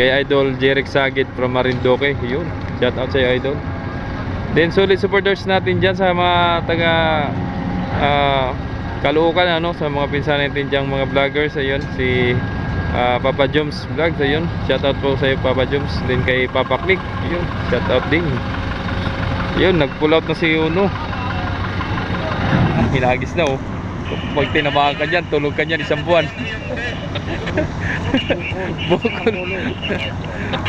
Kay Idol Jeric Sagit from Marindoque. Yun. Shout out sa'yo, Idol. Then solid supporters natin dyan sa mga taga ah, Caloocan ano sa mga pinsan natin diyang mga vloggers ayun si ah, Papa Joms Vlogs ayun shout out po sa iyo Papa Joms din kay Papa Click ayun shout out din ayun nag pull out na si Uno hinagis na oh pag tinamaan ka dyan tulog ka dyan isang buwan bukol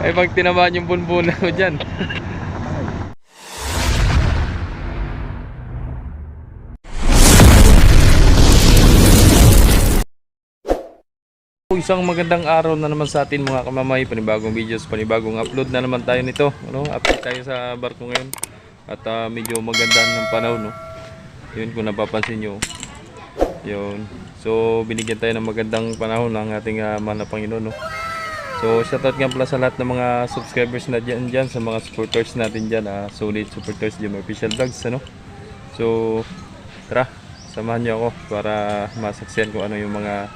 ay pag tinamaan yung bunbunan mo dyan Isang magandang araw na naman sa atin mga kamamay, panibagong videos, panibagong upload na naman tayo nito. Ano, update tayo sa barko ngayon. At ah, medyo maganda ng panahon, no. Yun kung napapansin nyo. Yun. So binigyan tayo ng magandang panahon ng ating uh, mahal na Panginoon, no. So shoutout nga pala sa lahat ng mga subscribers na dyan, dyan sa mga supporters natin dyan, ah, solid supporters dyan, official vlogs, ano. So tara, samahan niyo ako para masaksiyan kung ano yung mga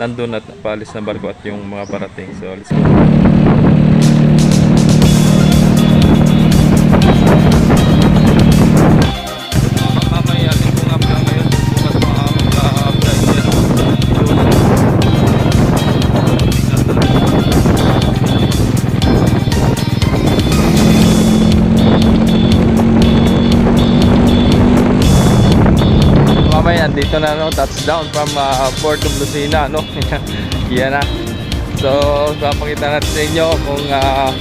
nandun at paalis na barko at yung mga parating. So, let's go. Dito na no? Touchdown from uh, Port of Lucena no? Yan na. So papakita natin sa inyo kung uh,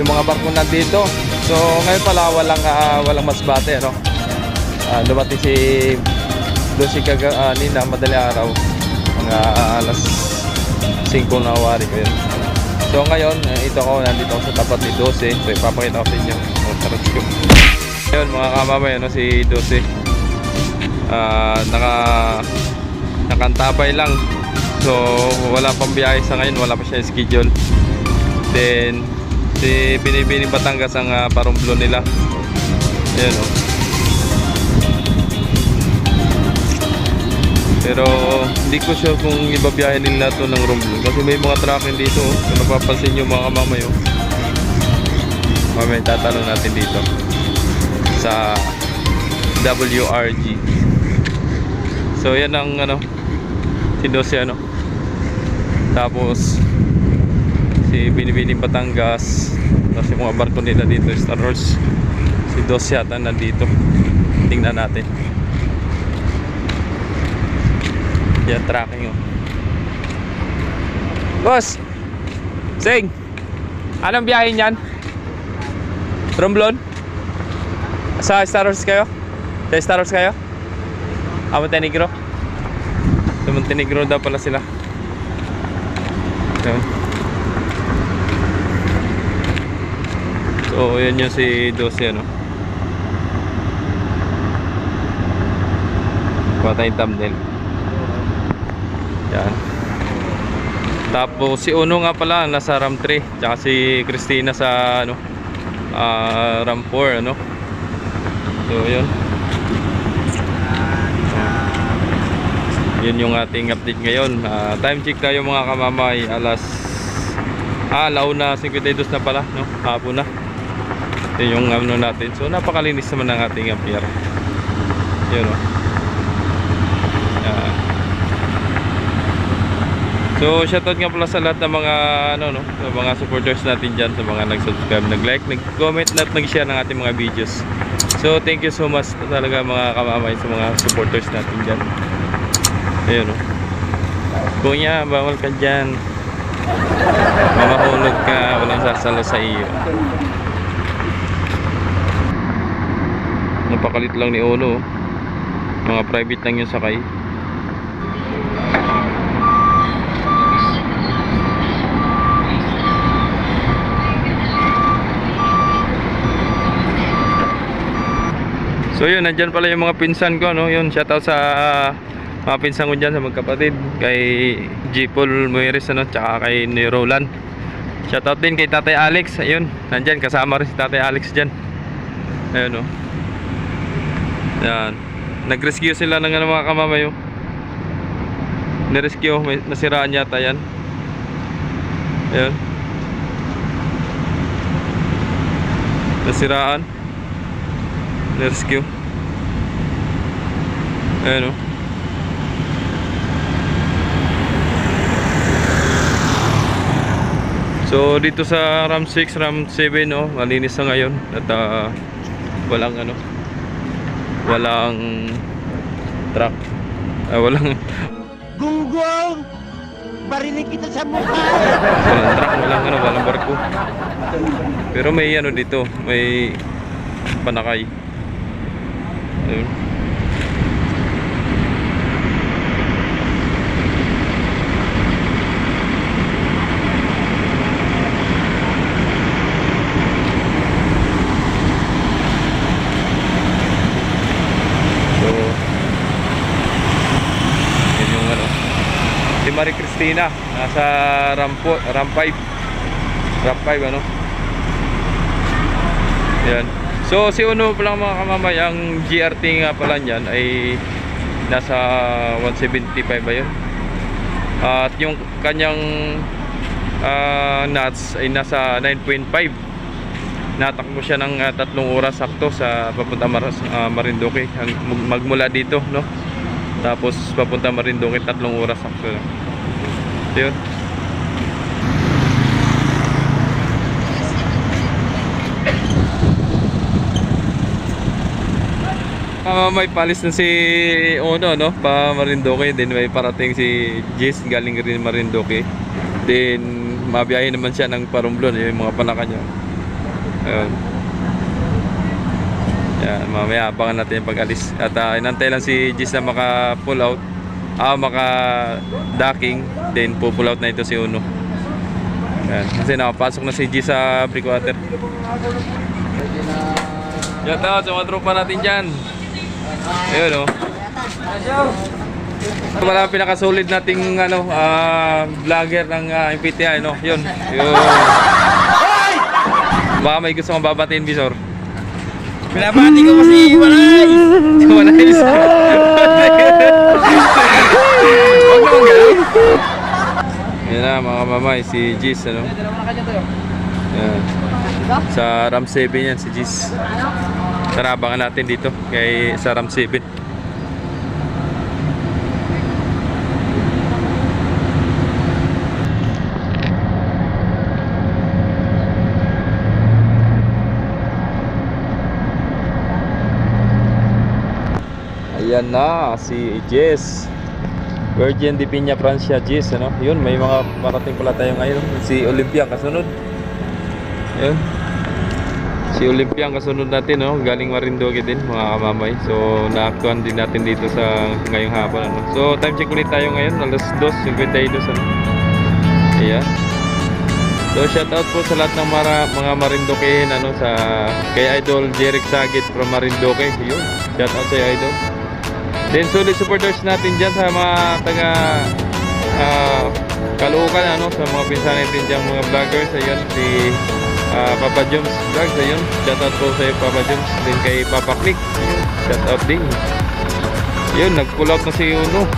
yung mga barko nandito. So ngayon pala walang uh, walang masbate no? Uh, dumating si Lucy kaga uh, nina madali araw. Mga uh, alas 5 na wari ko yun. So ngayon uh, ito ko nandito sa tapat ni 12 so ipapakita ko sa inyo. Oh, tara, let's go. Ayun mga kamamay ano si 12 Ah, naka nakantabay lang. So wala pang biyahe sa ngayon wala pa siya schedule. Then si Binibining Batangas ang uh, parumblo nila. Ayan o pero hindi ko sure kung ibabiyahe nila to ng Romblon kasi may mga tracking dito oh. kung napapansin nyo mga kamamay oh. mamaya tatanong natin dito sa WRG So yan ang ano si Dose ano. Tapos si Binibini Batangas. Yung mga barko nila dito Star Wars. Si Dose yata nandito. Tingnan natin. Yan tracking oh. Boss! Sing! Anong biyahe niyan? Romblon? Sa Star Wars kayo? Sa Star Wars kayo? Ah, Montenegro. Sa Montenegro daw pala sila. Yun. So, yan yung si 12 ano. Patay yung thumbnail. Yan. Tapos si Uno nga pala nasa RAM 3, tsaka si Christina sa ano ah, RAM 4 ano. So, yun. Yun yung ating update ngayon. Ah, time check tayo mga kamamay. Alas ah launa 52 na pala no? Hapon na. Yun yung ano natin. So napakalinis naman ng ating pier yun o Yan. so shoutout nga pala sa lahat ng mga ano no? Sa mga supporters natin dyan sa mga nag-subscribe nag-like nag-comment at nag-share ng ating mga videos. So thank you so much talaga mga kamamay sa mga supporters natin dyan Ayun o. Kuya, bawal ka dyan. Mamahulog ka, walang sasalo sa iyo. Napakalit lang ni Uno. oh. Mga private lang yung sakay. So yun, nandyan pala yung mga pinsan ko, no? Yun, shoutout sa mga pinsan ko dyan sa magkapatid. Kay G. Paul Mueres ano, tsaka kay ni Roland. Shoutout din kay Tatay Alex. Ayun, nandyan kasama rin si Tatay Alex dyan. Ayun o yan. Nag-rescue sila ng ano, mga kamamayo. Nirescue, may nasiraan yata yan. Ayun. Nasiraan. Rescue. Ayan o. So dito sa RAM 6, RAM 7 no, malinis na ngayon at ah, walang ano walang truck. Ah, walang Gunggong! Barinig kita sa mukha! walang truck, walang ano, walang barko. Pero may ano dito, may panakay. Ayun. So, yun yung ano. Si Marie Cristina, nasa Rampo, Ram 5. Ram 5 ano. Yan. So si Uno pala mga kamamay, ang GRT nga pala niyan ay nasa 175 ba yun? At yung kanyang ah, nuts ay nasa 9.5 natakbo siya ng ah, tatlong oras sakto sa papunta Mar ah, Marinduque magmula dito no tapos papunta Marinduque tatlong oras sakto lang So, yun Ah, may palis na si Ono no pa Marinduque din may parating si Jis galing rin Marinduque then mabiyahe naman siya ng Parumblon yung mga panaka niya Ayun. Yan, mamaya abangan natin yung pag-alis. At uh, inantay lang si Jis na maka-pull out. Ah, maka-docking. Then, pull out na ito si Uno. Yan. Kasi nakapasok na si Jis sa breakwater. Shout out sa mga tropa natin dyan. Ayun, oh. Ito pala ang pinakasolid nating ano, ah, vlogger ng uh, MPTI, no? Yun. Yun. Baka may gusto kong babatiin, Bisor. Pinabati ko kasi walay! Wala is. Huwag naman ganun. Yan na mga mamay, si Jis, ano? Yan. Sa RAM 7 yan, si Jis. Tara, abangan natin dito kay sa RAM 7. Ayan na, si Jess. Virgin de Piña Francia Jess, ano? Yun, may mga parating pala tayo ngayon. Si Olympia kasunod. Yun. Si Olympia ang kasunod natin, no? Galing Marinduque din, mga kamamay. So, naaktuhan din natin dito sa ngayong hapon, ano? So, time check ulit tayo ngayon. Alas 2.52, ano? Ayan. So, shout out po sa lahat ng mara, mga Marinduquean, ano, sa kay Idol Jeric Sagit from Marinduque. Yun. Shout out sa Idol. Then solid supporters natin dyan sa mga taga ah, Caloocan ano sa mga pinsan natin dyan mga vloggers. Ayun si ah, Papa Jones Vlogs. Ayun shout out po sa Papa Jones. Din kay Papa Click. Shout out din. Yun nag pull out na si Uno.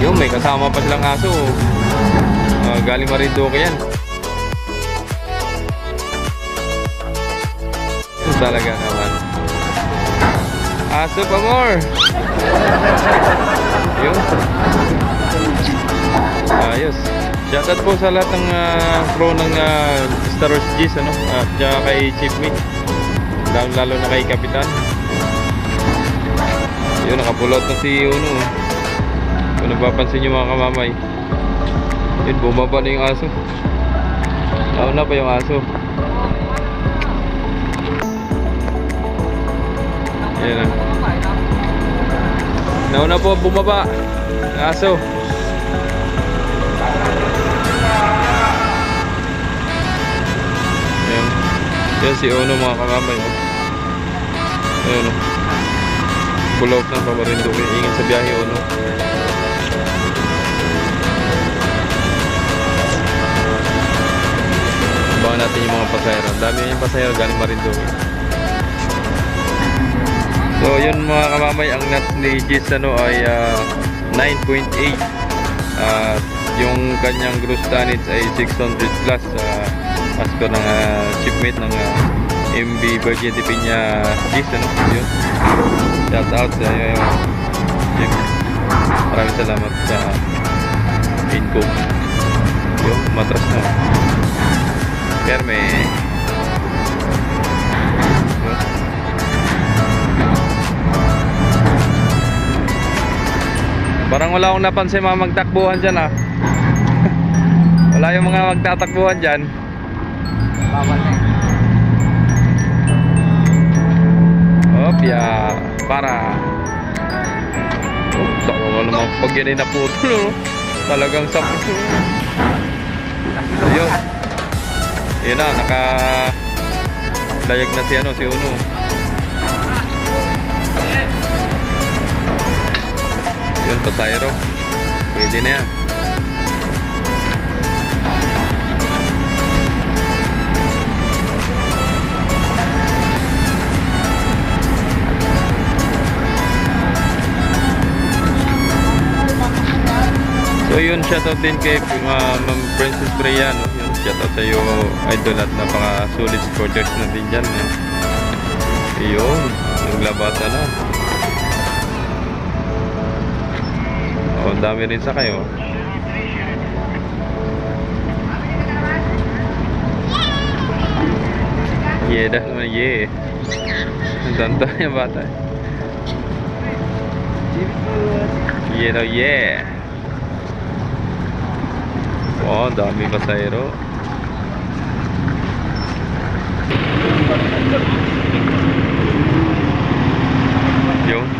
Yun may kasama pa silang aso. Ah, galing Marinduque yan. Yun talaga naman Aso pa more. Yun. Ayos. Shoutout po sa lahat ng ah, crew ng uh, Star Wars G's ano, at saka kay Chief Mick. Lalo, lalo na kay Kapitan. Yun, nakapulot na si Uno. Kung napapansin nyo mga kamamay. Yun, bumaba na yung aso. Nauna pa yung aso. Ayan na. Nauna po bumaba. Ang Aso. Ayan. Yan si Ono mga kamamay. Oh. Ayan o. Pull out ng Pamarinduque. Ingat sa biyahe Ono. Abangan natin yung mga pasahero. Ang dami yung pasahero galing Marinduque. So yun mga kamamay, ang nut ni Jis ano ay ah, 9.8 At yung kanyang gross tonnage ay 600 plus. ah, as per ng uh, shipmate ng ah, MB Virgin de Piña Gis ano yun. Shout out sa iyo Jim maraming salamat sa info. Yun matras na. Kerme Parang wala akong napansin mga magtakbuhan dyan ah. wala yung mga magtatakbuhan dyan. Bawal na. Opya, para. Oh, taka ka naman pag yan ay naputol. Oh. Talagang sa Ayun. Yun na, naka layag na si ano, si Uno. Yun, pasayro. Pwede na yan. So yun, shoutout din kay Ma'am Princess Brea, no? Yun, shoutout sa iyo, idol at napaka solid supporters natin dyan. Eh. Yun, naglabasan na. Oh, dami rin sa kayo. Yeah, dah naman, yeah. Ang tanta yung bata. Yeah daw, yeah. Oh, dami pasayro. Yung.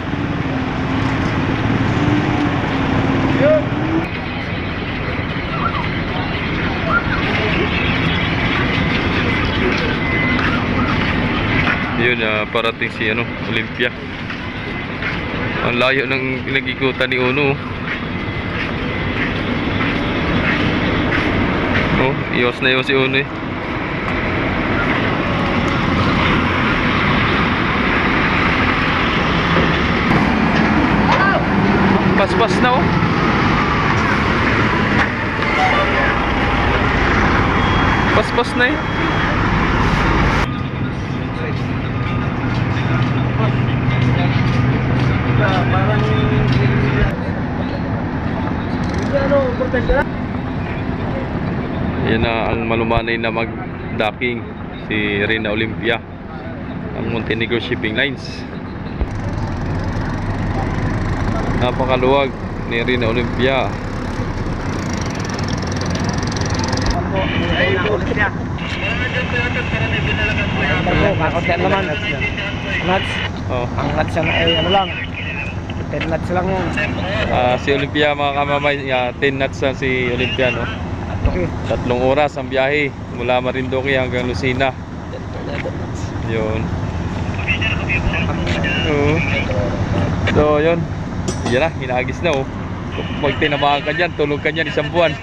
Yun, ah, parating si ano, Olympia. Ang layo ng nagikutan ni Uno. Oh, iwas na iwas si Uno eh. Paspas na oh. Paspas na eh. Parang... Ano, protesta? Yan na ang malumanay na mag-docking si Rina Olympia ang Montenegro Shipping Lines. Napakaluwag ni Rina Olympia. Ako, kakot yan naman. Nuts. Oh. Ang nuts yan ay ano lang. 10 nuts lang yan. Ah, si Olympia mga kamamay, uh, 10 knots na si Olympia no. Okay. Tatlong oras ang biyahe mula Marinduque hanggang Lucena. Yun. So, yun. Yan na, hinagis na oh. Pag tinamaan ka dyan, tulog ka dyan isang buwan.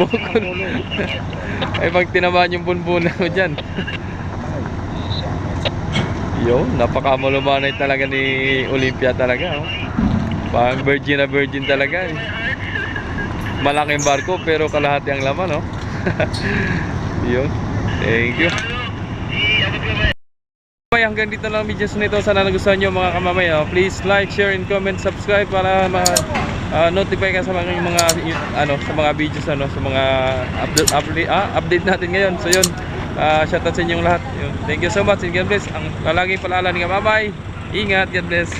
Bukol. Ay, pag tinamaan yung bunbun mo dyan. Yun, napakamalumanay talaga ni Olympia talaga. Oh. Parang virgin na virgin talaga. Eh. Malaking barko pero kalahati ang laman, oh. Yun. Thank you. Okay, hanggang dito lang ang videos nito. Sana nagustuhan nyo mga kamamay. Oh. Please like, share, and comment, subscribe para ma ah, notify ka sa mga, mga ano sa mga videos ano sa mga update update, ah, update natin ngayon. So yun. Uh, shoutout sa inyong lahat. Yun. Thank you so much and God bless. Ang lalaging paalala ni kamamay. Ingat, God bless.